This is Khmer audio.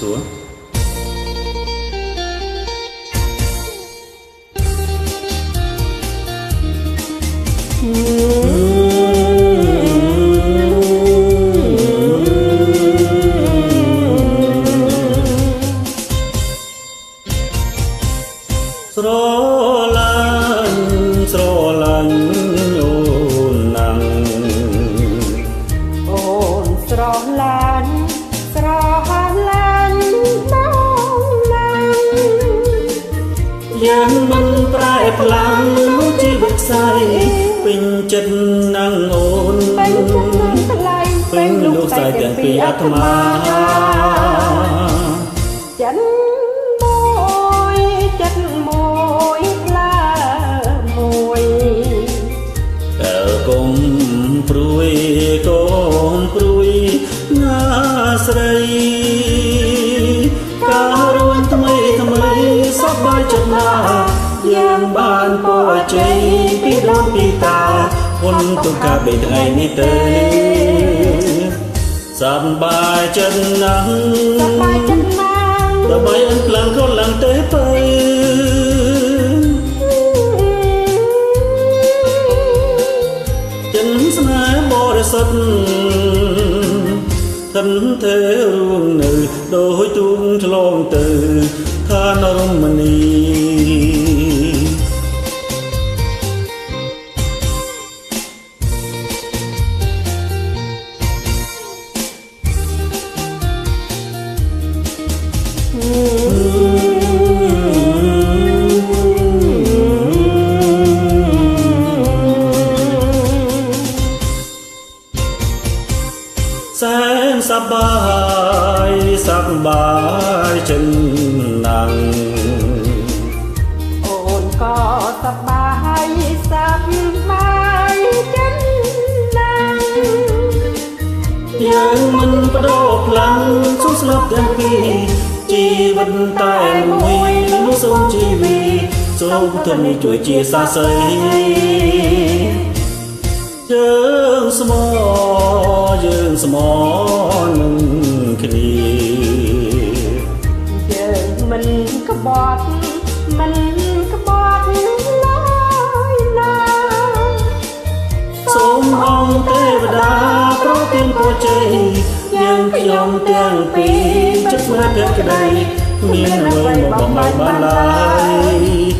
សួរស្រឡាញ់ស្រឡាញ់អូនណាំងអូនស្រឡាញ់ ជីវិតខ្សែពេញចិត្តនឹងអូនពេញចិត្តនឹងថ្លៃពេញលោកស្រីទាំងពីរអាត្មាចិនមួយចិត្តមួយផ្លាមួយតើកុំព្រួយកុំព្រួយណាស្រីការរួនថ្មីថ្មីសប្បាយចិត្តណាស់យ៉ាងបានពរជ័យ ពីដូនពីតាគុនទុកកាបេថ្ងៃនេះទេសប្បាយចិត្តណាស់សប្បាយចិត្តណាស់ដើម្បីអន់ខ្លាំងក៏ឡើងទេទៅចិនស្នេហ៍បរិសុទ្ធធនទេរួមនៅដោយទូងឆ្លងទៅឋានរមនី សែនសប្បាយសប្បាយចិនណាំងអូនក៏សប្បាយសប្បាយចិត្តណាស់យើងមិនបដោផ្លាំងសុំស្លាប់ទាំងពីរជីវិតតែមួយនោះសូមជីវីសូមទនិជួយជាសាស័យយើងស្មោ យើងស្មោនឹងគ្នាយើងមិនក្បត់មិនក្បត់ឡើយណាសូមអង្គទេវតាប្រទានពរជ័យយើងខ្ញុំទាំងពីរចិត្តស្នេហ៍ទាំងក្តីគ្មានអ្វីមកបំបាយបានឡើយ